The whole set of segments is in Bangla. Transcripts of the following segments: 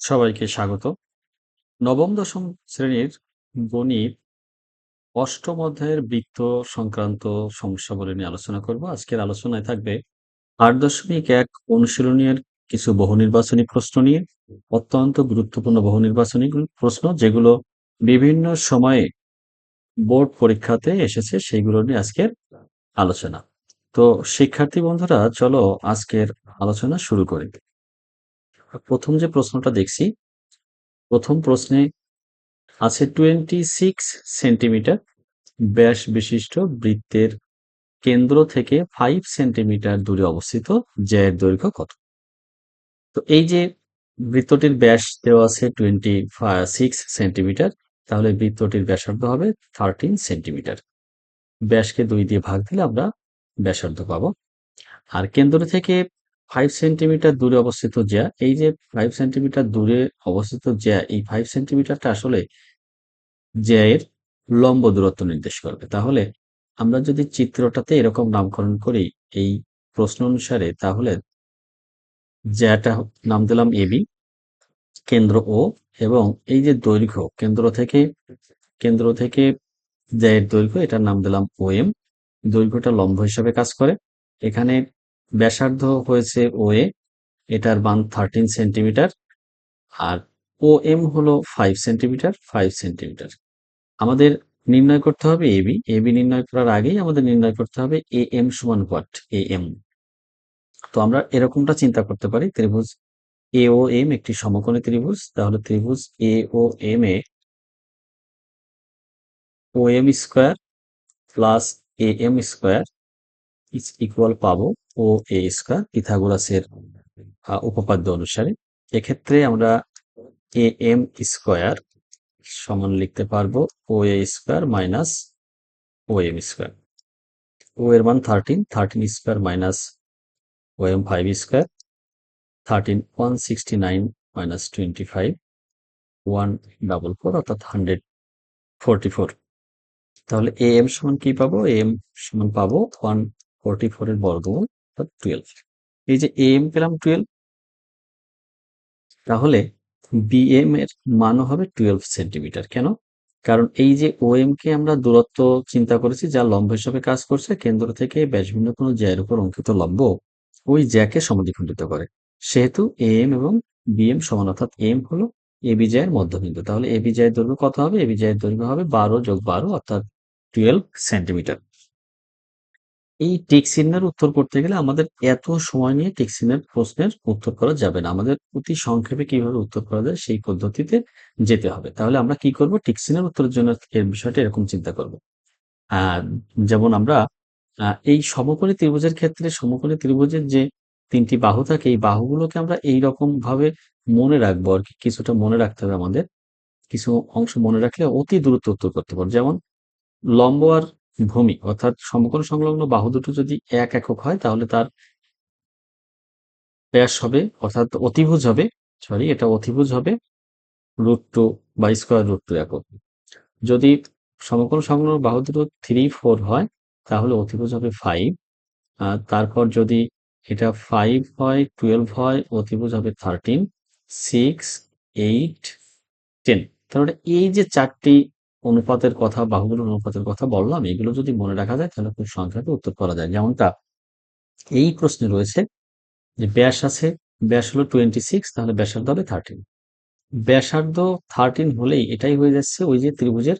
সবাইকে স্বাগত। নবম, দশম শ্রেণির গণিত অষ্টম অধ্যায়ের বৃত্ত সংক্রান্ত সমস্যাগুলি নিয়ে আলোচনা করব। আজকের আলোচনায় থাকবে আট দশমিক এক অনুশীলনীর কিছু বহু নির্বাচনী প্রশ্ন নিয়ে, অত্যন্ত গুরুত্বপূর্ণ বহু নির্বাচনী প্রশ্ন যেগুলো বিভিন্ন সময়ে বোর্ড পরীক্ষাতে এসেছে সেইগুলো নিয়ে আজকের আলোচনা। তো, শিক্ষার্থী বন্ধুরা, চলো আজকের আলোচনা শুরু করি। প্রথম যে প্রশ্নটা দেখছি, প্রথম প্রশ্নে আছে টোয়েন্টি সিক্স সেন্টিমিটার ব্যাস বিশিষ্ট বৃত্তের কেন্দ্র থেকে ফাইভ সেন্টিমিটার দূরে অবস্থিত জ্যায়ের দৈর্ঘ্য কত? তো এই যে বৃত্তটির ব্যাস দেওয়া আছে টোয়েন্টি সিক্স সেন্টিমিটার তাহলে বৃত্তটির ব্যাসার্ধ হবে থার্টিন সেন্টিমিটার ব্যাসকে দুই দিয়ে ভাগ দিলে আমরা ব্যাসার্ধ পাবো। আর কেন্দ্র থেকে ফাইভ সেন্টিমিটার দূরে অবস্থিত জ্যা, এই যে ফাইভ সেন্টিমিটার দূরে অবস্থিত জ্যা, এই ফাইভ সেন্টিমিটারটা আসলে জ্যায়ের লম্ব দূরত্ব নির্দেশ করবে। তাহলে আমরা যদি চিত্রটাতে এরকম নামকরণ করি, এই প্রশ্ন অনুসারে তাহলে জ্যাটা নাম দিলাম এবি কেন্দ্র ও এবং এই যে দৈর্ঘ্য, কেন্দ্র থেকে কেন্দ্র থেকে জ্যায়ের দৈর্ঘ্য, এটার নাম দিলাম ও এম। দৈর্ঘ্যটা লম্ব হিসাবে কাজ করে। এখানে ব্যাসার্ধ হয়েছে ও এ এটার মান থার্টিন সেন্টিমিটার আর ও এম হলো ফাইভ সেন্টিমিটার ফাইভ সেন্টিমিটার আমাদের নির্ণয় করতে হবে এবি এবি নির্ণয় করার আগেই আমাদের নির্ণয় করতে হবে এ এম সমান হোয়াট এ এম তো আমরা এরকমটা চিন্তা করতে পারি, ত্রিভুজ এ ও এম একটি সমকোণী ত্রিভুজ, তাহলে ত্রিভুজ A O M A O M square plus A M square is equal পাবো ও এ স্কোয়ার পিথাগোরাসের উপপাদ্য অনুসারে এক্ষেত্রে আমরা এ এম স্কোয়ার সমান লিখতে পারব O A square minus O M square. O এর মান thirteen thirteen square minus O M five square thirteen one sixty nine minus twenty five one double four অর্থাৎ হান্ড্রেড ফোরটি ফোর তাহলে এ এম সমান কি পাবো? এ এম সমান পাবো ওয়ান ফোরটি ফোর এর বর্গমূল অর্থাৎ টুয়েলভ এই যে এম পেলাম টুয়েলভ তাহলে বিএম এর মানও হবে টুয়েলভ সেন্টিমিটার কেন? কারণ এই যে ও কে আমরা দূরত্ব চিন্তা করেছি, যা লম্ব হিসেবে কাজ করছে, কেন্দ্র থেকে ব্যাসভিন্ন কোনো জ্যায়ের উপর অঙ্কিত লম্ব ওই জ্যাকে সমাধিখণ্ডিত করে। সেহেতু এম এবং বিএম সমান, অর্থাৎ এম হলো এ বিজয়ের মধ্যবিন্দু। তাহলে এ বিজয়ের দৈর্ঘ্য কত হবে? এ বিজয়ের দৈর্ঘ্য হবে বারো যোগ বারো, অর্থাৎ টুয়েলভ সেন্টিমিটার এই টিক চিহ্নের উত্তর করতে গেলে আমাদের এত সময় নিয়ে টিক চিহ্নের প্রশ্নের উত্তর করা যাবে না। আমাদের অতি সংক্ষেপে কীভাবে উত্তর করা যায় সেই পদ্ধতিতে যেতে হবে। তাহলে আমরা কি করব? টিক চিহ্নের উত্তরের জন্য এর বিষয়টা এরকম চিন্তা করব। যেমন আমরা এই সমকোণী ত্রিভুজের ক্ষেত্রে সমকোণী ত্রিভুজের যে তিনটি বাহু থাকে, এই বাহুগুলোকে আমরা এই রকম ভাবে মনে রাখব আর কি। কিছুটা মনে রাখতে হবে আমাদের। কিছু অংশ মনে রাখলে অতি দূরত্ব উত্তর করতে পারব। যেমন লম্ব আর ভূমি, অর্থাৎ সমকোণ সংলগ্ন বাহু দুটো যদি এক একক হয়, তাহলে তার ব্যাস হবে, অর্থাৎ অতিভুজ হবে সরি এটা অতিভুজ হবে রুট টু বা স্কোয়ার রুট টু একক। যদি সমকোণ সংলগ্ন বাহু দুটো থ্রি ফোর হয়, তাহলে অতিভুজ হবে ফাইভ তারপর যদি এটা ফাইভ হয় টুয়েলভ হয়, অতিভুজ হবে থার্টিন সিক্স এইট টেন তাহলে এই যে চারটি অনুপাতের কথা, বাহুগুলোর অনুপাতের কথা বললাম, এগুলো যদি মনে রাখা যায় তাহলে খুব সংখ্যাকে উত্তর করা যায়। যেমনটা এই প্রশ্নে রয়েছে যে ব্যাস আছে, ব্যাস হলো টোয়েন্টি সিক্স তাহলে ব্যাসার্ধ হবে থার্টিন ব্যাসার্ধ থার্টিন হলেই এটাই হয়ে যাচ্ছে ওই যে ত্রিভুজের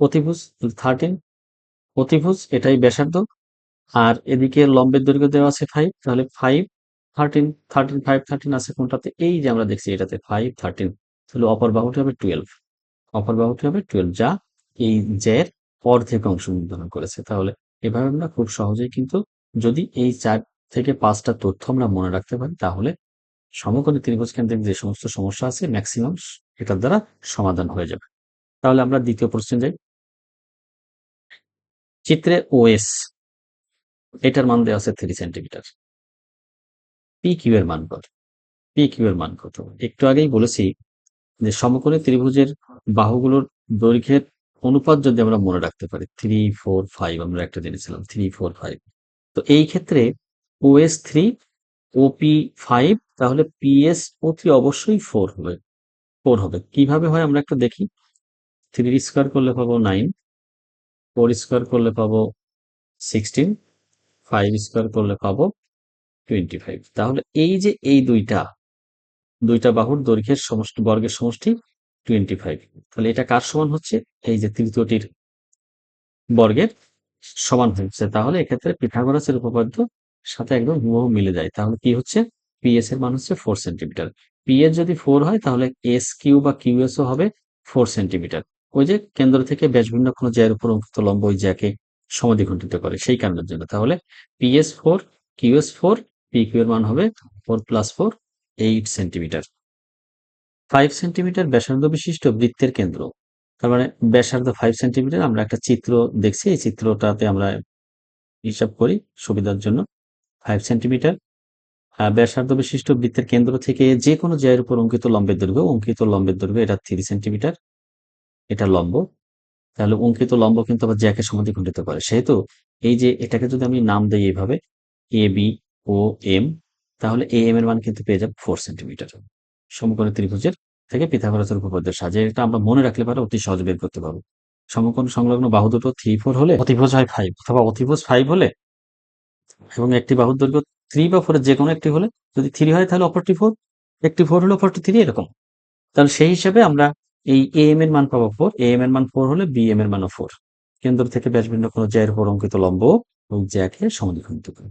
প্রতিভুজ থার্টিন প্রতিভুজ, এটাই ব্যাসার্ধ। আর এদিকে লম্বের দৈর্ঘ্য দেওয়া আছে ফাইভ তাহলে five thirteen thirteen five thirteen আছে কোনটাতে? এই যে আমরা দেখছি এটাতে ফাইভ থার্টিন তাহলে অপর বাহুটি হবে টুয়েলভ অপর বাহুটি হবে টুয়েলভ যা এই জ্যার অর্ধেক অংশ নির্ধারণ করেছে। তাহলে এভাবে আমরা খুব সহজেই কিন্তু যদি এই চার থেকে পাঁচটা তথ্য আমরা মনে রাখতে পারি, তাহলে সমকোণী ত্রিভুজ কেন্দ্রিক যে সমস্ত সমস্যা আছে ম্যাক্সিমাম এটার দ্বারা সমাধান হয়ে যাবে। তাহলে আমরা দ্বিতীয় প্রশ্নে যাই। চিত্রে ওএস এটার মান দেওয়া আছে থ্রি সেন্টিমিটার। পি কিউ এর মান কত? পি কিউ এর মান কত? একটু আগেই বলেছি যে সমকোণী ত্রিভুজের বাহুগুলোর দৈর্ঘ্যের অনুপাত যদি আমরা মনে রাখতে পারি থ্রি ফোর ফাইভ আমরা একটা জেনেছিলাম থ্রি ফোর ফাইভ তো এই ক্ষেত্রে ওএস থ্রি ওপি ফাইভ তাহলে পিএস ও থ্রি অবশ্যই ফোর হবে। ফোর হবে। কীভাবে হয় আমরা একটা দেখি। থ্রি স্কোয়ার করলে পাবো নাইন ফোর স্কোয়ার করলে পাবো সিক্সটিন ফাইভ স্কোয়ার করলে পাবো টোয়েন্টি ফাইভ তাহলে এই যে এই দুইটা দুইটা বাহুর দৈর্ঘ্যের সমষ্টি, বর্গের সমষ্টি টোয়েন্টি ফাইভ। তাহলে এটা কার সমান হচ্ছে? এই যে তৃতীয়টির বর্গের সমান হচ্ছে। তাহলে এক্ষেত্রে পিথাগোরাসের উপপাদ্য সাথে একদম হুবহু মিলে যায়। তাহলে কি হচ্ছে? পিএস এর মান হচ্ছে ফোর সেন্টিমিটার পিএস যদি ফোর হয়, তাহলে এস কিউ বা কিউএস ও হবে ফোর সেন্টিমিটার ওই যে কেন্দ্র থেকে ব্যাস ভিন্ন কোনো জ্যায়ের উপর অঙ্কিত লম্ব ওই জ্যাকে সমাধিখণ্ডিত করে সেই কারণের জন্য। তাহলে PS four QS four P Q এর মান হবে four plus four eight centimetre five centimetre ব্যাসার্ধ বিশিষ্ট বৃত্তের কেন্দ্র। তার মানে ব্যাসার্ধ ফাইভ সেন্টিমিটার আমরা একটা চিত্র দেখছি, এই চিত্রটাতে আমরা হিসাব করি সুবিধার জন্য। ফাইভ সেন্টিমিটার ব্যাসার্ধ বিশিষ্ট বৃত্তের কেন্দ্র থেকে যে কোনো জায়ের উপর অঙ্কিত লম্বের দৈর্ঘ্য, অঙ্কিত লম্বের দৈর্ঘ্য এটা থ্রি সেন্টিমিটার এটা লম্ব। তাহলে অঙ্কিত লম্ব কিন্তু আবার জ্যাকে সমাধিখণ্ডিত করে। সেহেতু এই যে এটাকে যদি আমি নাম দিই এইভাবে এ বি ও এম তাহলে এ এম এর মান কিন্তু পেয়ে যাবে ফোর সেন্টিমিটার সমকোণী ত্রিভুজের থেকে পিথাগোরাসের উপপাদ্যের সাহায্যে। এটা আমরা মনে রাখলে পারে অতি সহজে বের করতে পারব। সমকোণ সংলগ্ন বাহু দুটো থ্রি ফোর হলে অতিভুজ হয় ফাইভ অথবা অতিভুজ ফাইভ হলে এবং একটি বাহুর দৈর্ঘ্য থ্রি বা ফোরের যে কোনো একটি হলে যদি থ্রি হয় তাহলে অপরটি ফোর একটি ফোর হলে অপরটি থ্রি এরকম। তাহলে সেই হিসাবে আমরা এই এ এম এর মান পাবো ফোর এ এম এর মান ফোর হলে বি এম এর মানও ফোর কেন্দ্র থেকে ব্যাসভিন্ন কোনো জ্যায়ের উপর অঙ্কিত লম্ব এবং জ্যাকে সমাধিখণ্ডিত করে।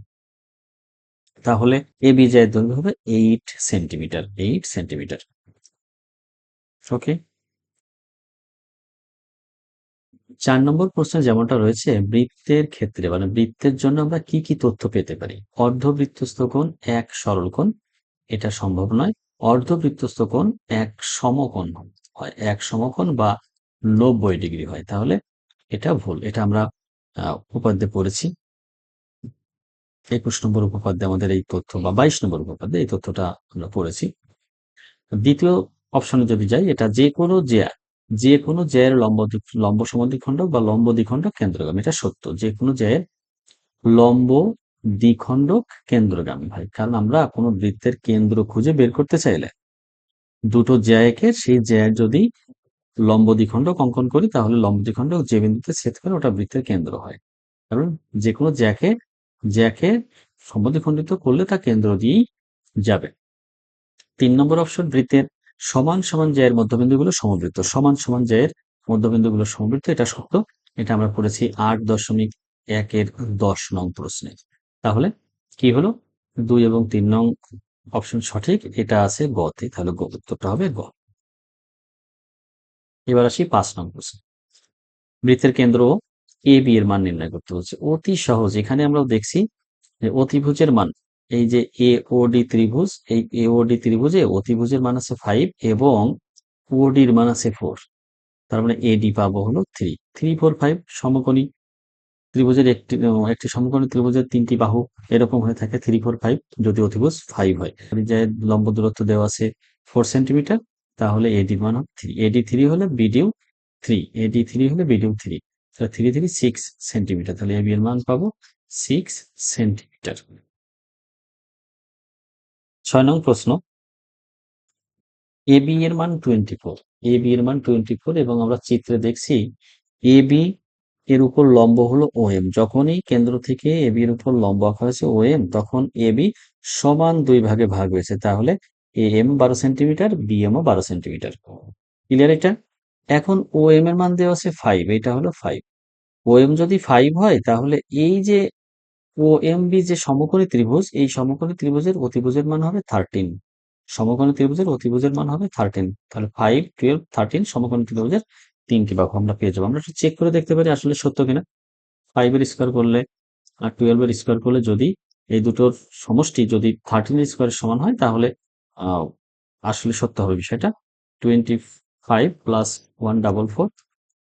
তাহলে এ বি জ্যায়ের দৈর্ঘ্য হবে eight centimetre eight centimetre okay চার নম্বর প্রশ্নে যেমনটা রয়েছে, বৃত্তের ক্ষেত্রে মানে বৃত্তের জন্য আমরা কি কি তথ্য পেতে পারি? অর্ধবৃত্তস্থ কোণ এক সরল কোণ, এটা সম্ভব নয়। অর্ধবৃত্তস্থ কোণ এক সমকোণ হয়, এক সমকোণ বা নব্বই ডিগ্রি হয়। তাহলে এটা ভুল, এটা আমরা উপাদ্যে পড়েছি। একুশ নম্বর উপপাদ্যে আমাদের এই তথ্য, বা বাইশ নম্বর উপপাদ্যে এই তথ্যটা আমরা পড়েছি। দ্বিতীয় অপশনে যদি যাই, এটা যে কোনো জ্যা যে কোনো জ্যায়ের লম্ব লম্ব সমদ্বিখণ্ডক বা লম্ব দ্বিখণ্ডক কেন্দ্রগামী। এটা সত্য, যে কোনো জ্যায়ের লম্ব দ্বিখণ্ডক কেন্দ্রগামী ভাই। কারণ আমরা কোনো বৃত্তের কেন্দ্র খুঁজে বের করতে চাইলে দুটো জ্যায়কে সেই জ্যায়ের যদি লম্ব দ্বিখণ্ডক অঙ্কন করি, তাহলে লম্ব দ্বিখণ্ডক যে বিন্দুতে ছেদ করে ওটা বৃত্তের কেন্দ্র হয়। কারণ যে কোনো জ্যাকে জ্যাকে সমদ্বিখণ্ডিত করলে তা কেন্দ্র দিয়েই যাবে। তিন নম্বর অপশন বৃত্তের সমান সমান জ্যায়ের মধ্যবিন্দুগুলো সমবৃত্ত। সমান সমান জ্যায়ের মধ্যবিন্দুগুলো সমবৃত্ত, এটা সত্য। এটা আমরা পড়েছি আট দশমিক একের দশ নং প্রশ্নে। তাহলে কি হলো? দুই এবং তিন নং অপশন সঠিক, এটা আছে গতে তাহলে গ উত্তরটা হবে গ। এবার আসি পাঁচ নং প্রশ্ন। বৃত্তের কেন্দ্র এ বি এর মান নির্ণয় করতে হচ্ছে। অতি সহজ। এখানে আমরাও দেখছি যে অতিভুজের মান, এই যে এ ও ডি ত্রিভুজ, এই এ ও ডি ত্রিভুজে অতিভুজের মান আছে ফাইভ এবং ও ডির মান আছে ফোর তার মানে এ ডি পাবো হলো থ্রি থ্রি ফোর ফাইভ সমকোণী ত্রিভুজের একটি একটি সমকোণী ত্রিভুজের তিনটি বাহু এরকম হয়ে থাকে থ্রি ফোর ফাইভ যদি অতিভুজ ফাইভ হয়। যে লম্ব দূরত্ব দেওয়া আছে ফোর সেন্টিমিটার তাহলে এডি মান থ্রি এডি থ্রি হলে বিডিউ থ্রি এডি থ্রি হলে বিডিউ থ্রি তাহলে থ্রি থ্রি সিক্স সেন্টিমিটার তাহলে এবি এর মান পাবো সিক্স সেন্টিমিটার ছয় নং প্রশ্ন। এ বি এর মান টোয়েন্টি ফোর এ বি এর মান টোয়েন্টি ফোর এবং আমরা চিত্রে দেখছি এ বি এর উপর লম্ব হলো ও এম যখনই কেন্দ্র থেকে এ বি এর উপর লম্ব আঁকা হয়েছে ও এম তখন এ বি সমান দুই ভাগে ভাগ হয়েছে। তাহলে এ এম বারো সেন্টিমিটার বি এমও বারো সেন্টিমিটার ক্লিয়ার এটা? এখন ও এম এর মান দেওয়া আছে ফাইভ এটা হলো ফাইভ ও এম যদি ফাইভ হয়, তাহলে এই যে ও এম বি যে সমকোণী ত্রিভুজ, এই সমকোণী ত্রিভুজের অতিভুজের মান হবে থার্টিন সমকোণী ত্রিভুজের অতিভুজের মান হবে থার্টিন তাহলে ফাইভ টুয়েলভ থার্টিন সমকোণী ত্রিভুজের তিনটি বাহু আমরা পেয়ে যাব। আমরা চেক করে দেখতে পারি আসলে সত্য কিনা। ফাইভের স্কোয়ার করলে আর টুয়েলভের স্কোয়ার করলে যদি এই দুটোর সমষ্টি যদি থার্টিনের স্কোয়ারের সমান হয়, তাহলে আসলে সত্য হবে বিষয়টা। Twenty five plus one double four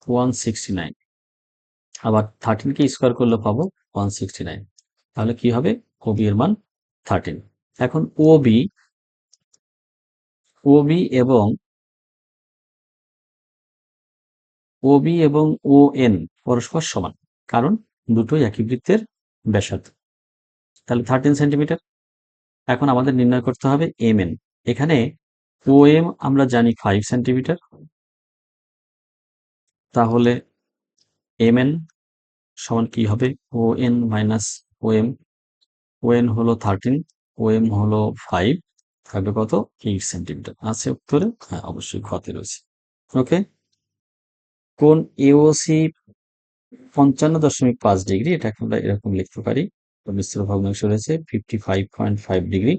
one sixty nine আবার থার্টিনকে স্কোয়ার করলে পাবো ওয়ান সিক্সটি নাইন তাহলে কি হবে? ওবি এর মান থার্টিন এখন ওবি ওবি এবং ওবি এবং ও এন পরস্পর সমান, কারণ দুটোই একই বৃত্তের ব্যাসার্ধ। তাহলে থার্টিন সেন্টিমিটার এখন আমাদের নির্ণয় করতে হবে এম এন এখানে ও এম আমরা জানি ফাইভ সেন্টিমিটার তাহলে এম এন সমান কি হবে? O N minus O M O N হলো থার্টিন ও এম হলো ফাইভ থাকবে কত? এইট সেন্টিমিটার আছে উত্তরে? হ্যাঁ অবশ্যই ক্ষতে রয়েছে। ওকে কোন এওসি পঞ্চান্ন দশমিক পাঁচ ডিগ্রি এটাকে আমরা এরকম লিখতে পারি। মিশ্র ভগ্নাংশ রয়েছে fifty five point five degree.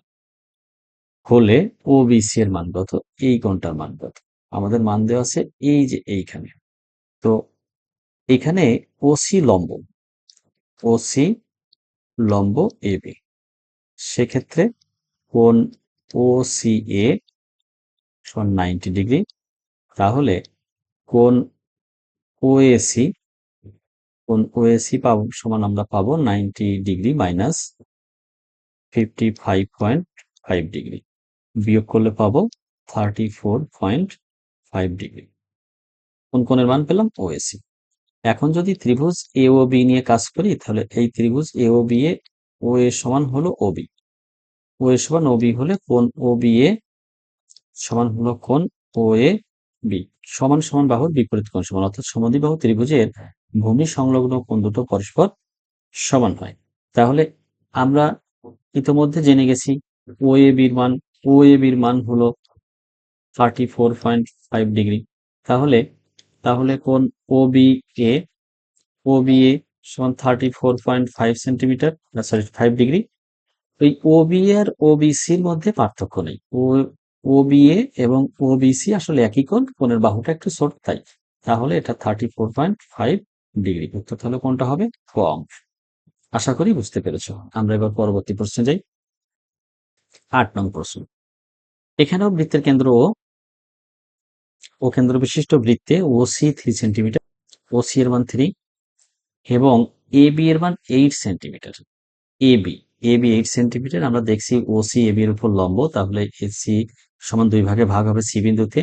হলে ও বিসি এর মান কত? এই কোণটার মান কত? আমাদের মান দেওয়া আছে এই যে এইখানে। তো এখানে ওসি লম্ব ওসি লম্ব এ বি। সেক্ষেত্রে কোন ও সি এ সমান নাইনটি ডিগ্রি তাহলে কোন ওএসি কোন ওএসি পাবো, সমান আমরা পাবো ninety degree minus fifty five point five degree বিয়োগ করলে পাবো thirty four point five degree কোন কোণের মান পেলাম? ওএসি এখন যদি ত্রিভুজ এ ও বি নিয়ে কাজ করি, তাহলে এই ত্রিভুজ এ ও বি এ ও এ সমান হলো ও বি ও এ সমান ও বি হলে কোন ও বি এ সমান হলো কোন ও এ বি সমান সমান বাহুর বিপরীত কোণ সমান, অর্থাৎ সমদ্বিবাহু ত্রিভুজের ভূমি সংলগ্ন কোণ দুটো পরস্পর সমান হয়। তাহলে আমরা ইতোমধ্যে জেনে গেছি ও এ বির মান ও এ বির মান হলো thirty four point five degree তাহলে তাহলে কোন ও B A O B A সমান thirty four point five centimetre sorry five degree ওই ও বি আর ও বিসির মধ্যে পার্থক্য নেই। ও ও বি এ এবং ও বিসি আসলে একই কোণ, কোণের বাহুটা একটু ছোট, তাই। তাহলে এটা thirty four point five degree উত্তর তাহলে কোনটা হবে? কম। আশা করি বুঝতে পেরেছ। আমরা এবার পরবর্তী প্রশ্নে যাই। আট নং প্রশ্ন। এখানেও বৃত্তের কেন্দ্র ও ও কেন্দ্র বিশিষ্ট বৃত্তে O C three centimetre O C এর মান থ্রি এবং এ বি এর মান eight centimetre A B A B eight centimetre আমরা দেখছি ও সি এ বি এর উপর লম্ব, তাহলে এ সি সমান দুই ভাগে ভাগ হবে সি বিন্দুতে।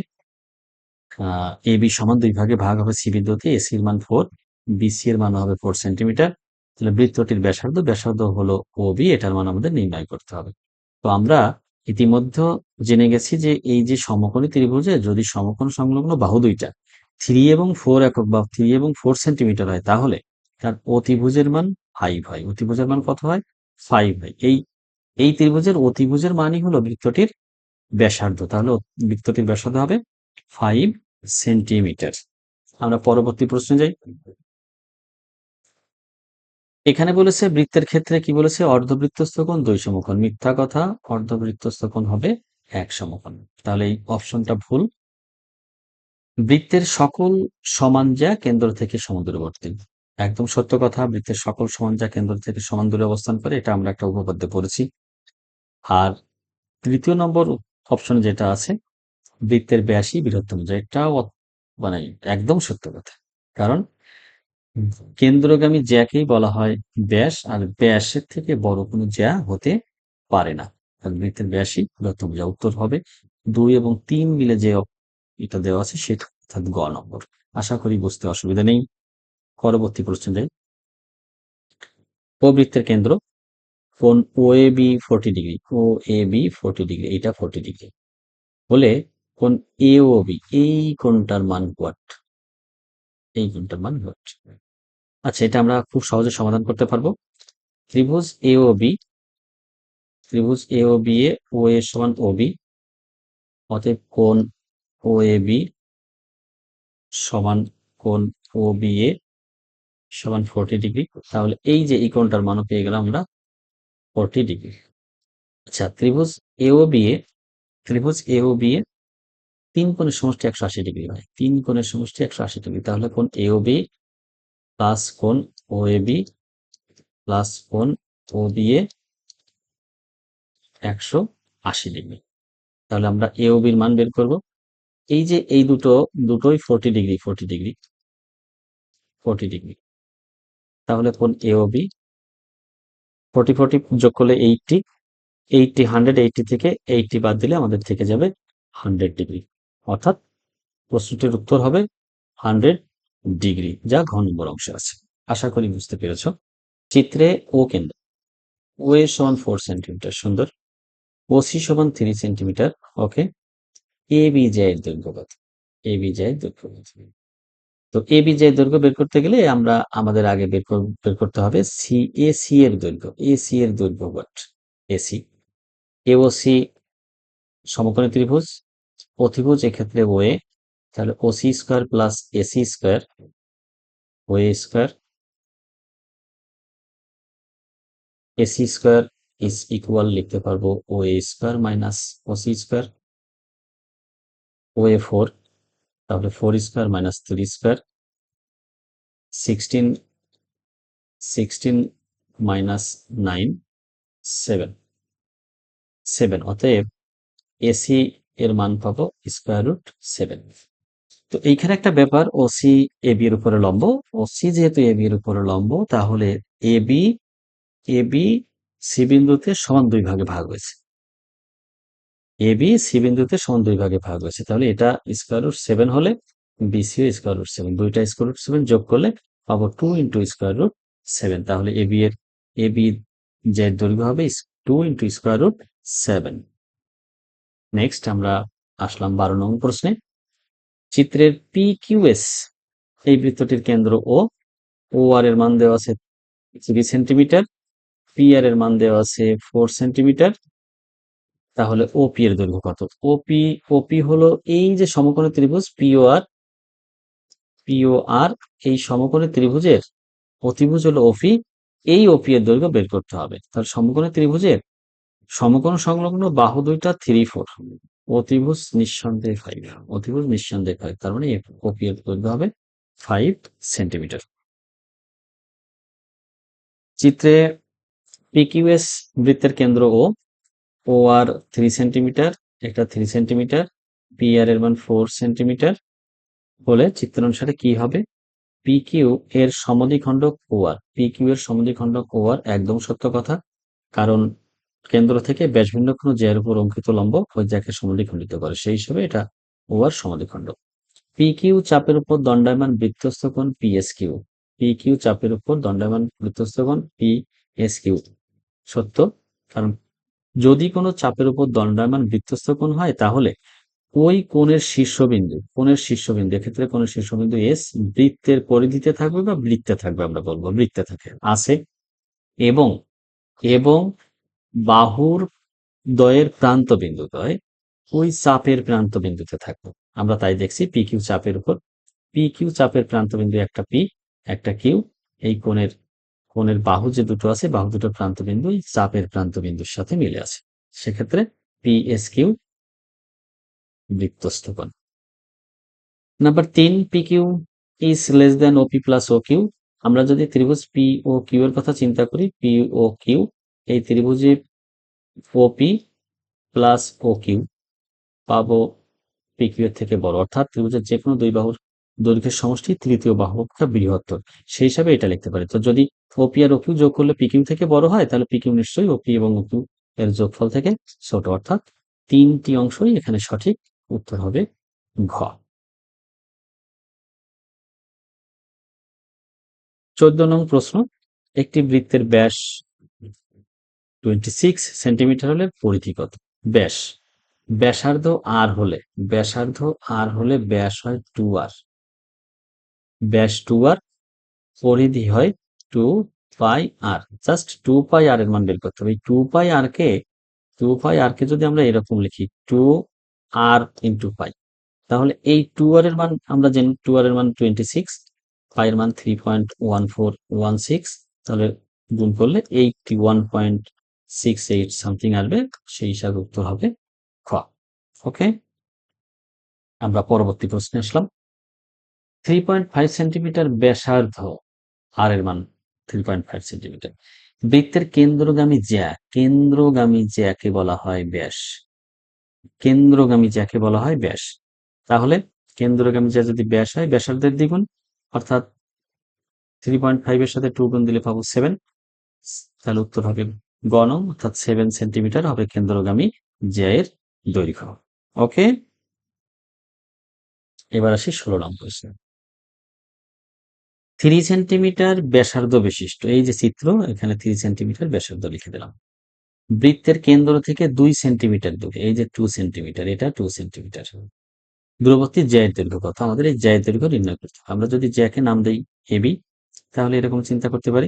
এ বি সমান দুই ভাগে ভাগ হবে সি বিন্দুতে এসি এর মান ফোর বিসি এর মান হবে ফোর সেন্টিমিটার তাহলে বৃত্তটির ব্যাসার্ধ ব্যাসার্ধ হলো ও বি এটার মান আমাদের নির্ণয় করতে হবে। তো আমরা ইতিমধ্যে জেনে গেছি যে এই যে সমকোণী ত্রিভুজে যদি সমকোণ সংলগ্ন বাহু দুইটা থ্রি এবং ফোর একক বা থ্রি এবং ফোর সেন্টিমিটার হয়, তাহলে তার অতিভুজের মান ফাইভ হয়। অতিভুজের মান কত হয়? ফাইভ হয়। এই এই ত্রিভুজের অতিভুজের মানই হলো বৃত্তটির ব্যাসার্ধ। তাহলে বৃত্তটির ব্যাসার্ধ হবে ফাইভ সেন্টিমিটার আমরা পরবর্তী প্রশ্নে যাই। এখানে বলেছে, বৃত্তের ক্ষেত্রে কি বলেছে? অর্ধবৃত্তস্থ কোণ দুই সমকোণ। মিথ্যা কথা, অর্ধবৃত্তস্থ কোণ হবে এক সমকোণ। তাহলে এই অপশনটা ভুল। বৃত্তের সকল সমান যা কেন্দ্র থেকে সমদূরবর্তী। একদম সত্য কথা, বৃত্তের সকল সমান যা কেন্দ্র থেকে সমান দূরে অবস্থান করে, এটা আমরা একটা উপপাদ্যে পড়েছি। আর তৃতীয় নম্বর অপশন যেটা আছে, বৃত্তের ব্যাসই বৃহত্তম। যা এটাও মানে একদম সত্য কথা। কারণ কেন্দ্রগামী জ্যাকেই বলা হয় ব্যাস, আর ব্যাসের থেকে বড় কোনো জ্যা হতে পারে না। বৃত্তের ব্যাসই বৃহত্তম যা উত্তর হবে। দুই এবং তিন মিলে যে এটা দেওয়া আছে সেটা অর্থাৎ গ নম্বর। আশা করি বুঝতে অসুবিধা নেই। পরবর্তী প্রশ্ন যাই বৃত্তের কেন্দ্র কোন O A B forty degree O A B forty degree এটা ফোরটি ডিগ্রি হলে কোন এ ও বি এই কোনটার মান হোয়াট এই কোনটার মান হোয়াট আচ্ছা এটা আমরা খুব সহজে সমাধান করতে পারব। ত্রিভুজ এ ও বি ত্রিভুজ এ ও বি এ ও এ সমান ও বি অতএব কোন ও এ বি সমান কোন ও বি এ সমান ফোরটি ডিগ্রি তাহলে এই যে এই কোণটার মানও পেয়ে গেলাম আমরা ফোরটি ডিগ্রি আচ্ছা ত্রিভুজ এ ও বি এ, ত্রিভুজ এ ও বি এ তিন কোণের সমষ্টি একশো আশি ডিগ্রি হয়। তিন কোণের সমষ্টি একশো আশি ডিগ্রি। তাহলে কোন এ ও বি প্লাস কোন ও এ বি প্লাস কোন ও বি এ একশো আশি ডিগ্রি। তাহলে আমরা এ ও বির মান বের করব। এই যে এই দুটো, দুটোই forty degree forty degree forty degree. তাহলে কোন A O B forty forty যোগ করলে এইটটি এইটটি হান্ড্রেড এইটটি থেকে এইটটি বাদ দিলে আমাদের থেকে যাবে হান্ড্রেড ডিগ্রি। অর্থাৎ প্রশ্নটির উত্তর হবে হান্ড্রেড ডিগ্রি, যা ঘন নম্বর অংশে আছে। আশা করি বুঝতে পেরেছ। চিত্রে ও কেন্দ্র। ও এ সমান ফোর সেন্টিমিটার সুন্দর। ও সি সমান three centimetre okay A, B এর দৈর্ঘ্য এ, বি এর দৈর্ঘ্য কত? তো এ, বি এর দৈর্ঘ্য বের করতে গেলে আমরা আমাদের আগে বের বের করতে হবে সি, এ, সি এর দৈর্ঘ্য। এ, সি এর দৈর্ঘ্য কত এসি এ, ও, সি সমকোণী ত্রিভুজ। অতিভুজ এক্ষেত্রে ও এ তাহলে O C square plus AC square O A square, AC square is equal লিখতে পারব O A square minus O C square O A four, তাহলে four square minus three square, sixteen sixteen minus nine, seven seven, অতএব এসি এর মান পাবো স্কোয়ার রুট সেভেন তো এইখানে একটা ব্যাপার ওসি এ বি এর উপরে লম্ব ওসি যেহেতু এ বি এর উপরে লম্ব, তাহলে A B A B C বিন্দুতে সমান দুই ভাগে ভাগ হয়েছে। এ বি সি বিন্দুতে সমান দুই ভাগে ভাগ হয়েছে, তাহলে এটা স্কোয়ার রুট সেভেন হলে বিসিও স্কোয়ার রুট সেভেন দুইটা স্কোয়ার রুট সেভেন যোগ করলে পাবো two into square root seven তাহলে এ বি এর, এ বি যে দৈর্ঘ্য হবে two into square root seven next আমরা আসলাম বারো নং প্রশ্নে। চিত্রের পি কিউএস এই বৃত্তটির কেন্দ্র ও ও আর এর মান দেওয়া আছে থ্রি সেন্টিমিটার পি আর এর মান দেওয়া আছে ফোর সেন্টিমিটার তাহলে ওপি এর দৈর্ঘ্য কত? ওপি ওপি হলো এই যে সমকোণী ত্রিভুজ পিও আর পিও আর এই সমকোণী ত্রিভুজের অতিভুজ হলো ওপি এই ওপি এর দৈর্ঘ্য বের করতে হবে। তাহলে সমকোণী ত্রিভুজের সমকোণ সংলগ্ন বাহু দুইটা থ্রি ফোর অতিভুজ নিঃসন্দেহে ফাইভ অতিভুজ নিঃসন্দেহে ফাইভ তার মানে ওপি এর দৈর্ঘ্য হবে ফাইভ সেন্টিমিটার চিত্রে পিকিউএস বৃত্তের কেন্দ্র O O R three centimetre একটা থ্রি সেন্টিমিটার পি আর এর মান ফোর সেন্টিমিটার হলে চিত্র অনুসারে কি হবে? পি কিউ এর সমদ্বিখণ্ডক ও আর পি কিউ এর সমদ্বিখণ্ডক ও আর একদম সত্য কথা, কারণ কেন্দ্র থেকে ব্যাসভিন্ন কোনো জ্যার উপর অঙ্কিত লম্ব জ্যাকে সমদ্বিখণ্ডিত করে। সেই হিসেবে এটা ও আর সমদ্বিখণ্ডক পি কিউ চাপের উপর দণ্ডায়মান বৃত্তস্থ কোণ P S Q P Q চাপের উপর দণ্ডায়মান বৃত্তস্থ কোণ পি এস কিউ সত্য? কারণ যদি কোনো চাপের উপর দণ্ডায়মান বৃত্তস্থ কোণ হয়, তাহলে ওই কোণের শীর্ষবিন্দু কোণের শীর্ষবিন্দু, এক্ষেত্রে কোণের শীর্ষবিন্দু এস বৃত্তের পরিধিতে থাকবে বা বৃত্তে থাকবে আমরা বলব, বৃত্তে থাকে, আছে এবং এবং বাহুর দয়ের প্রান্ত বিন্দু দয়, ওই চাপের প্রান্ত বিন্দুতে থাকবে। আমরা তাই দেখছি পি কিউ চাপের উপর। পি কিউ চাপের প্রান্ত বিন্দু একটা পি একটা কিউ এই কোণের কোণের বাহু যে দুটো আছে, বাহু দুটোর প্রান্ত বিন্দু চাপের প্রান্ত বিন্দুর সাথে মিলে আছে। সেক্ষেত্রে পি এস কিউ বৃত্তস্থ কোণ। নাম্বার তিন P Q is less than OP plus O Q আমরা যদি ত্রিভুজ পি ও কিউ এর কথা চিন্তা করি পি ও কিউ এই ত্রিভুজে ওপি প্লাস ও কিউ পাবো পি কিউ এর থেকে বড়। অর্থাৎ ত্রিভুজের যে কোনো দুই বাহুর দৈর্ঘ্যের সমষ্টি তৃতীয় বাহু অপেক্ষা বৃহত্তর। সেই হিসাবে এটা লিখতে পারি। তো যদি ওপি আর ওকিউ যোগ করলে পিকিউ থেকে বড় হয়, তাহলে পিকিউ নিশ্চয়ই ওপি এবং ওকিউ এর যোগফল থেকে ছোট। অর্থাৎ তিনটি অংশই এখানে সঠিক উত্তর হবে ঘ। চোদ্দ নং প্রশ্ন। একটি বৃত্তের ব্যাস টোয়েন্টি সিক্স সেন্টিমিটার হলে পরিধি কত ব্যাস। ব্যাসার্ধ আর হলে, ব্যাসার্ধ আর হলে ব্যাস হয় টু আর ব্যাস টু আর পরিধি হয় two pi R just two pi R এর মান বের করতে হবে। টু পাই আর কে টু পাই আর কে যদি আমরা এরকম লিখি টু আর ইন্টু পাই তাহলে এই টু আর এর মান আমরা জানি টু আর এর মান টোয়েন্টি সিক্স পাই এর মান three point one four one six তাহলে গুণ করলে eighty one point six eight something আসবে, সেই হিসাবে উত্তর হবে খ। ওকে? আমরা পরবর্তী প্রশ্নে আসলাম। থ্রি পয়েন্ট ফাইভ সেন্টিমিটার ব্যাসার্ধ আর এর মান থ্রি পয়েন্ট ফাইভ সেন্টিমিটার বৃত্তের কেন্দ্রগামী জ্যা কেন্দ্রগামী জ্যাকে বলা হয় ব্যাস। কেন্দ্রগামী জ্যাকে বলা হয় ব্যাস। তাহলে কেন্দ্রগামী জ্যা যদি ব্যাস হয়, ব্যাসার্ধের দ্বিগুণ, অর্থাৎ থ্রি পয়েন্ট ফাইভ এর সাথে টু গুণ দিলে পাবো সেভেন তাহলে উত্তর হবে গণ অর্থাৎ সেভেন সেন্টিমিটার হবে কেন্দ্রগামী জ্যায়ের দৈর্ঘ্য। ওকে এবার আসি ষোলো নম্বর প্রশ্ন। থ্রি সেন্টিমিটার ব্যাসার্ধ বিশিষ্ট, এই যে চিত্র, এখানে থ্রি সেন্টিমিটার ব্যাসার্ধ লিখে দিলাম। বৃত্তের কেন্দ্র থেকে দুই সেন্টিমিটার দূরে, এই যে টু সেন্টিমিটার এটা টু সেন্টিমিটার দূরবর্তী জ্যায়ের দৈর্ঘ্য কত? আমাদের এই জ্যায়ের দৈর্ঘ্য নির্ণয় করতে হবে। আমরা যদি জ্যাকে নাম দেই এবি তাহলে এরকম চিন্তা করতে পারি।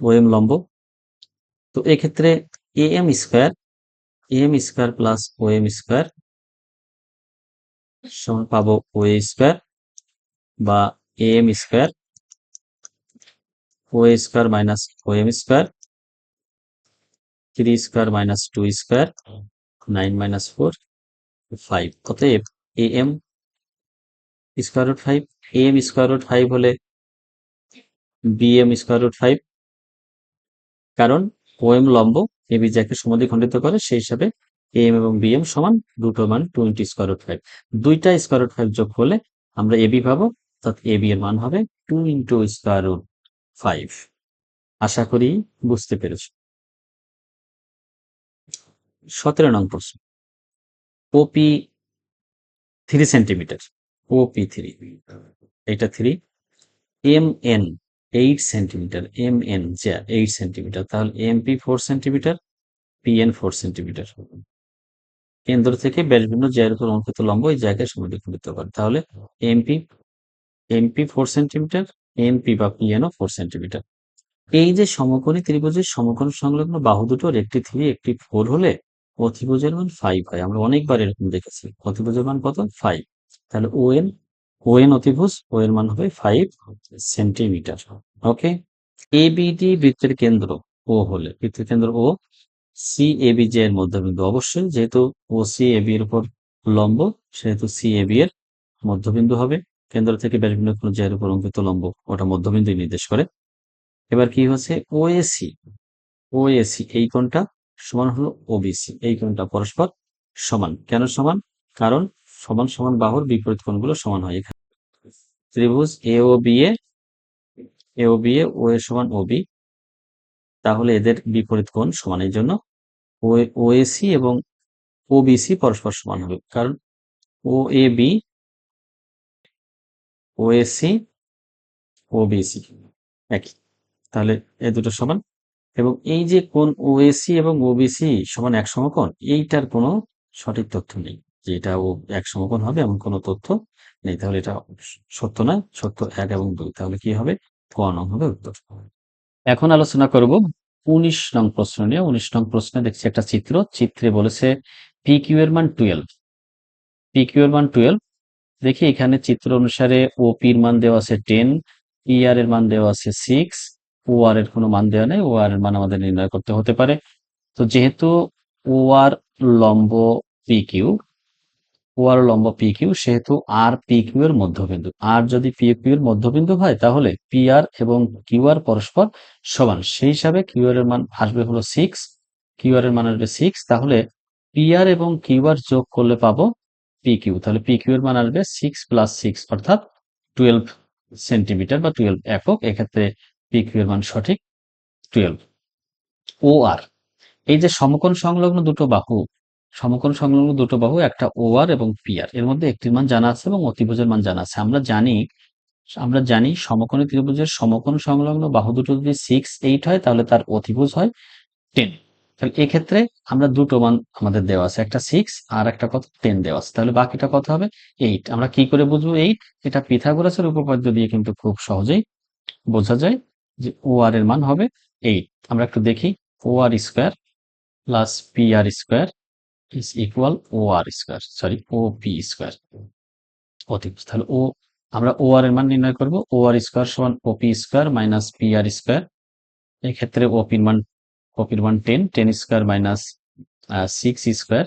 ও এম লম্ব। তো এক্ষেত্রে A M square M square plus O M square সমান পাবো ও এ স্কোয়ার বা A M square O square minus O M square, three square minus two square, nine minus four, five. অতএব A M square root five A M square root five হলে B M square root five কারণ ও এম লম্ব এ বি যাকে সমদ্বিখণ্ডিত করে, সেই হিসাবে এম এবং বি এম সমান দুটো মান টোয়েন্টি স্কোয়ার রুট ফাইভ দুইটা স্কোয়ার রুট ফাইভ যোগ করলে আমরা এ বি পাবো, অর্থাৎ বি এর মান হবে two into square root five আশা করি বুঝতে পেরেছ। সতেরো নং প্রশ্ন। OP three centimetre OP three এটা three M N eight centimetre M N যা এইট সেন্টিমিটার তাহলে MP four centimetre PN four centimetre কেন্দ্র থেকে ব্যাসভিন্ন জ্যায়ের উপর অঙ্কিত লম্ব এই জায়গায় সমদ্বিখণ্ডিত করে তাহলে MP MP four centimetre MP বা পিএনও ফোর সেন্টিমিটার এই যে সমকোণী ত্রিভুজের সমকোণ সংলগ্ন বাহু দুটোর একটি থ্রি, একটি ফোর হলে অতিভুজের মান ফাইভ হয়। আমরা অনেকবার এরকম দেখেছি। অতিভুজের মান কত? ফাইভ তাহলে ও এন ও এন অতিভুজ ও এর মান হবে ফাইভ সেন্টিমিটার ওকে এ এবিডি বৃত্তের কেন্দ্র ও হলে, বৃত্তের কেন্দ্র O C A B J এর মধ্যবিন্দু অবশ্যই, যেহেতু ও সি এ বি এর উপর লম্ব, সেহেতু সি এ বি এর মধ্যবিন্দু হবে। কেন্দ্র থেকে ব্যাসভিন্ন কোনো জের উপর অঙ্কিত লম্ব, ওটা মধ্যবিন্দু নির্দেশ করে। এবার কি হচ্ছে? ওএসি ওএসি এই কোণটা সমান হলো ওবিসি এই কোণটা পরস্পর সমান। কেন সমান? কারণ সমান সমান বাহুর বিপরীত কোণগুলো সমান হয় এখানে। ত্রিভুজ A O B A A O B এ ও এ সমান ও বি তাহলে এদের বিপরীত কোণ সমান এই জন্য। ওএসি এবং ও ওবিসি পরস্পর সমান হবে। কারণ O A B OAC OBC একই। তাহলে এ দুটো সমান। এবং এই যে কোন ওএসি এবং ওবিসি সমান এক সমকোণ, এইটার কোনো সঠিক তথ্য নেই। যে এটা ও এক সমকোণ হবে, এমন কোনো তথ্য নেই। তাহলে এটা সত্য নয়, সত্য এক এবং দুই। তাহলে কি হবে? ক নং হবে উত্তর। এখন আলোচনা করব উনিশ নং প্রশ্ন নিয়ে। উনিশ নং প্রশ্নে দেখছি একটা চিত্র। চিত্রে বলেছে পি কিউ এর মান টুয়েলভ পি কিউ এর মান টুয়েলভ দেখি এখানে চিত্র অনুসারে ও পির মান দেওয়া আছে টেন ই আর এর মান দেওয়া আছে সিক্স ও আর এর কোনো মান দেওয়া নেই। ও আর এর মান আমাদের নির্ণয় করতে হতে পারে। তো যেহেতু ও আর লম্ব পি কিউ ও আর লম্ব পি কিউ সেহেতু আর পি কিউ এর মধ্যবিন্দু। আর যদি পি কিউ এর মধ্যবিন্দু হয়, তাহলে পি আর এবং কিউ আর পরস্পর সমান। সেই হিসাবে কিউ আর এর মান আসবে হলো সিক্স কিউ আর এর মান আসবে সিক্স তাহলে পি আর এবং কিউ আর যোগ করলে পাবো পি কিউ তাহলে পি কিউ এর মান আসবে সিক্স প্লাস সিক্স অর্থাৎ টুয়েলভ সেন্টিমিটার বা টুয়েলভ একক। এক্ষেত্রে পি কিউ এর মান সঠিক টুয়েলভ ও আর এই যে সমকোণ সংলগ্ন দুটো বাহু সমকোণ সংলগ্ন দুটো বাহু, একটা ও আর এবং পি আর এর মধ্যে একটির মান জানা আছে এবং অতিভুজের মান জানা আছে। আমরা জানি আমরা জানি সমকোণী ত্রিভুজের সমকোণ সংলগ্ন বাহু দুটো যদি সিক্স এইট হয়, তাহলে তার অতিভুজ হয় টেন তাহলে এক্ষেত্রে আমরা দুটো মান আমাদের দেওয়া আছে, একটা সিক্স আর একটা কত? টেন দেওয়া আছে। তাহলে বাকিটা কত হবে? এইট আমরা কি করে বুঝব এইট এটা পিথাগোরাসের উপপাদ্য দিয়ে কিন্তু খুব সহজেই বোঝা যায় যে ও আর এর মান হবে এইট আমরা একটু দেখি O R square plus P R square is equal O R square sorry O P square অতিভুজ তাহলে ও আমরা ও আর এর মান নির্ণয় করব ও আর স্কোয়ার সমান O P square minus P R square এক্ষেত্রে ও পির মান ও পির মান ten ten square minus six square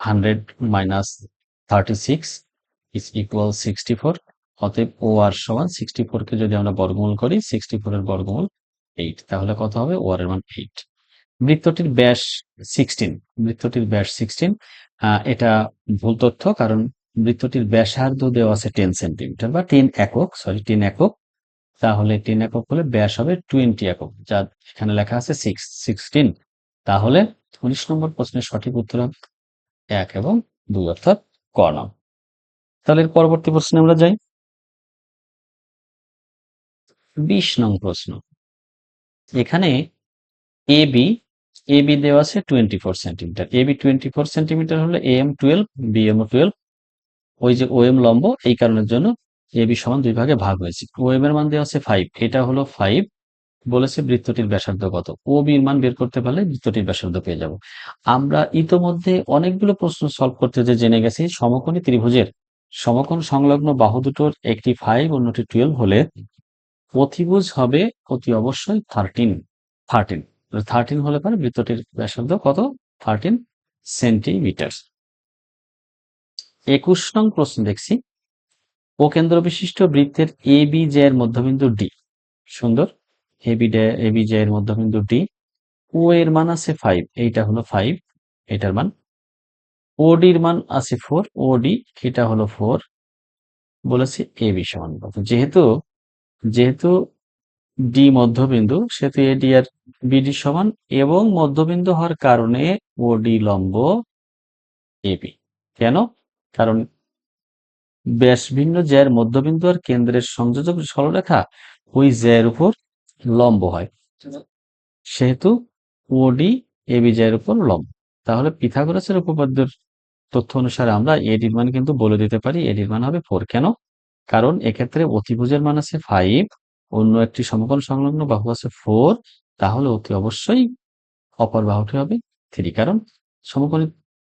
hundred minus thirty six is equal sixty four অতএব ও আর সমান সিক্সটি ফোরকে যদি আমরা বর্গমূল করি সিক্সটি ফোরের বর্গমূল এইট তাহলে কত হবে? ও আর এর মান এইট বৃত্তটির ব্যাস সিক্সটিন বৃত্তটির ব্যাস সিক্সটিন এটা ভুল তথ্য কারণ বৃত্তটির ব্যাসার্ধ দেওয়া আছে টেন সেন্টিমিটার বা টেন একক সরি টেন একক। তাহলে টেন একক হলে ব্যাস হবে টোয়েন্টি একক, যা এখানে লেখা আছে সিক্স সিক্সটিন তাহলে উনিশ নম্বর প্রশ্নের সঠিক উত্তর হবে এক এবং দুই, অর্থাৎ ক নাম তাহলে পরবর্তী প্রশ্নে আমরা যাই। বিশ নং প্রশ্ন। এখানে এ, বি এ বি দেওয়া আছে twenty four centimetre A B twenty four centimetre হলে A M twelve B M twelve ওই যে ও এম লম্ব, এই কারণের জন্য এ বি সমান দুই ভাগে ভাগ হয়েছে। ও এম এর মান দেওয়া আছে ফাইভ এটা হলো ফাইভ বলেছে বৃত্তটির ব্যাসার্ধ কত। ও বির মান বের করতে পারলে বৃত্তটির ব্যাসার্ধ পেয়ে যাব। আমরা ইতোমধ্যে অনেকগুলো প্রশ্ন সলভ করতে যে জেনে গেছি, সমকোণী ত্রিভুজের সমকোণ সংলগ্ন বাহু দুটোর একটি ফাইভ অন্যটি টুয়েলভ হলে অতিভুজ হবে অতি অবশ্যই থার্টিন থার্টিন থার্টিন হলে পরে, বৃত্তটির ব্যাসার্ধ কত? থার্টিন সেন্টিমিটার একুশ নং প্রশ্ন দেখছি। ও কেন্দ্র বিশিষ্ট বৃত্তের এ, বি, জে এর মধ্যবিন্দু ডি। সুন্দর। A, B, D, A, B, J এর মধ্যবিন্দু ডি। ও এর মান আছে ফাইভ এইটা হলো ফাইভ এটার মান। ও ডির মান আছে ফোর ও ডি, এটা হলো ফোর বলেছে এ, বি সমান যেহেতু যেহেতু ডি মধ্যবিন্দু সেহেতু এ ডি আর বিডি সমান, এবং মধ্যবিন্দু হওয়ার কারণে ও ডি লম্ব এবি কেন? কারণ ব্যাস ভিন্ন জ্যার মধ্যবিন্দু আর কেন্দ্রের সংযোজক সরলরেখা ওই জ্যার উপর লম্ব হয়। সেহেতু ও ওডি এবি জ্যার উপর লম্ব। তাহলে পিথাগোরাসের উপপাদ্যের তথ্য অনুসারে আমরা এডির মান কিন্তু বলে দিতে পারি। এডির মান হবে ফোর কেন? কারণ এক্ষেত্রে অতিভুজের মান আছে ফাইভ অন্য একটি সমকোণ সংলগ্ন বাহু আছে ফোর তাহলে অতি অবশ্যই অপর বাহুটি হবে থ্রি কারণ সমকোণী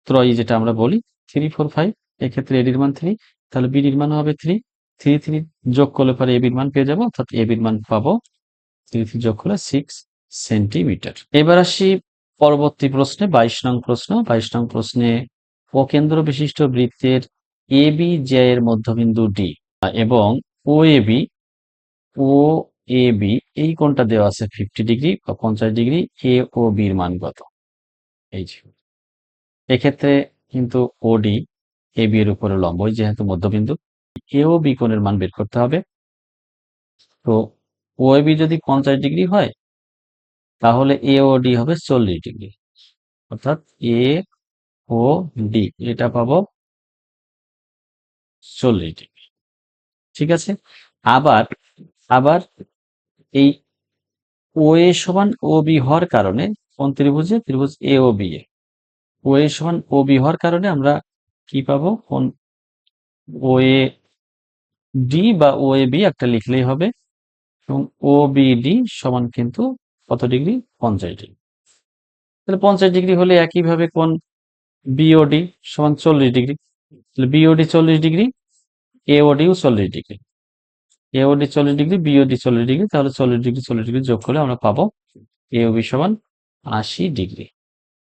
ত্রয়ী যেটা আমরা বলি থ্রি ফোর ফাইভ এক্ষেত্রে এডির মান থ্রি তাহলে বিডির মান হবে থ্রি থ্রি থ্রি যোগ করলে পরে এবির মান পেয়ে যাব, অর্থাৎ এবির মান পাবো থ্রি থ্রি যোগ করলে সিক্স সেন্টিমিটার এবার আসি পরবর্তী প্রশ্নে, বাইশ নং প্রশ্ন। বাইশ নং প্রশ্নে অকেন্দ্র বিশিষ্ট বৃত্তের এ বি জে এর মধ্যবিন্দু ডি এবং ও A B O A B এই কোণটা দেওয়া আছে ফিফটি ডিগ্রি বা পঞ্চাশ ডিগ্রি এ ও বির মান কত? এই যে। এক্ষেত্রে কিন্তু ওডি এ বি এর উপরে লম্ব যেহেতু মধ্যবিন্দু এ ও বি কোণের মান বের করতে হবে। তো ও এ বি যদি পঞ্চাশ ডিগ্রি হয়, তাহলে এ ও ডি হবে চল্লিশ ডিগ্রি অর্থাৎ এ ও ডি এটা পাবো চল্লিশ ডিগ্রি ঠিক আছে? আবার আবার এই ও এ সমান ও বি হওয়ার কারণে কোন ত্রিভুজে? ত্রিভুজ এ ও বি এ। ও এ সমান ও বি হওয়ার কারণে আমরা কি পাবো? কোন ও এ ডি বা ও এ বি একটা লিখলেই হবে। এবং ও বি ডি সমান কিন্তু কত ডিগ্রি? পঞ্চাশ ডিগ্রি। তাহলে পঞ্চাশ ডিগ্রি হলে একইভাবে কোন বিওডি সমান চল্লিশ ডিগ্রি। তাহলে বিওডি চল্লিশ ডিগ্রি এওডিও চল্লিশ ডিগ্রি। এওডি চল্লিশ ডিগ্রি বিওডি চল্লিশ ডিগ্রি, তাহলে চল্লিশ ডিগ্রি চল্লিশ ডিগ্রি যোগ করলে আমরা পাবো এওবি সমান আশি ডিগ্রি।